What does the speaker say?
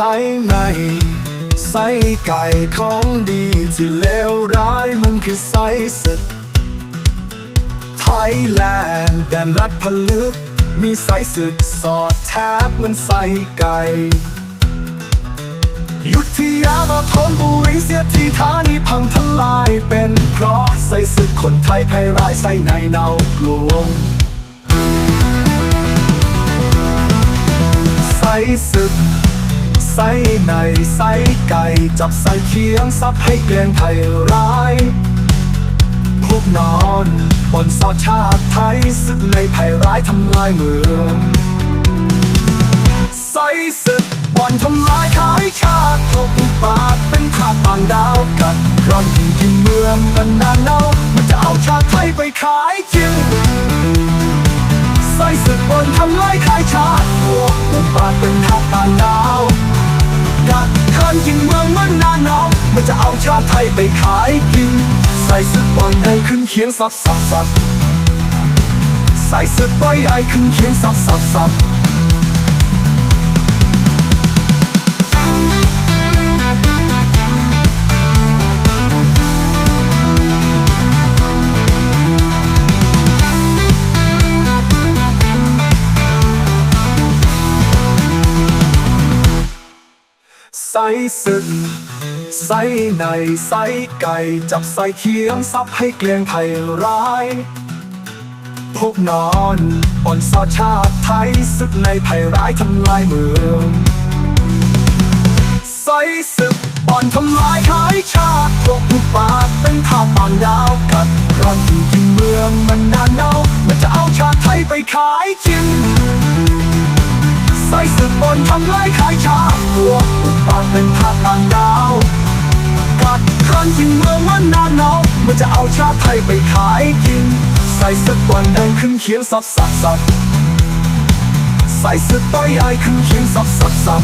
ส่ในใส่ไก่ของดีที่เลวร้ายมันคือใส่ศึกไทยแลนด์แดนรัฐผลึก มีใส่ศึกสอดแทบมันใส่ไก่ยุทธยามาทนบุรีเสียทีฐานีพังทลายเป็นเพราะใส่ศึกคนไทยแพร่ร้ายใส่ในเนากลวงใส่ศึก ส่ในใส่ไก่จับใส่เคียงซับให้เกลียงไทยร้ายพวกนอนบนสอดชาติไทยศึกในภัยร้ายทำลายเมืองใส่ศึกบอนทำลายขายชาติพวกอุบาทเป็นขาดต่างดาวกันร้อนยิ่งที่เมืองมันนานเน่ามันจะเอาชาติไทยไปขายจริงใส่ศึกบอนทำลายขายชาติพวกอุบาทเป็นขาดต่างดาว อนยิงเมืองมันนานเน่ามันจะเอาชาติไทยไปขายกิน ใส่สึกบอลให้ขึ้นเขียงสับสับสับใส่สึกบอยไอขึ้นเขียงสับสับสับ ใส่ศึกใส่ในใส่ไก่ จับใส่เคียงซับให้เกลียงไทยร้าย พวกนอนอ่อนสอชาติไทยศึกในภัยร้ายทำลายเมืองใส่ศึกบ่อนทำลายขายชาติพวกผู้ปาดเป็นข้าวปานดาวกัดร้อนที่เมืองมันนานเน่ามันจะเอาชาติไทยไปขายจริงใส่ บนทำลายขายชาพวกอุปาทเป็นภาคต่างดาวกัดครั้นยิงเมืองมันนานเนามันจะเอาชาไทยไปขายกิน ใส่สึกบนแดงขึ้นเขียนสับสับสับใส่สตอยไอขึ้นเขียนสับสับสับ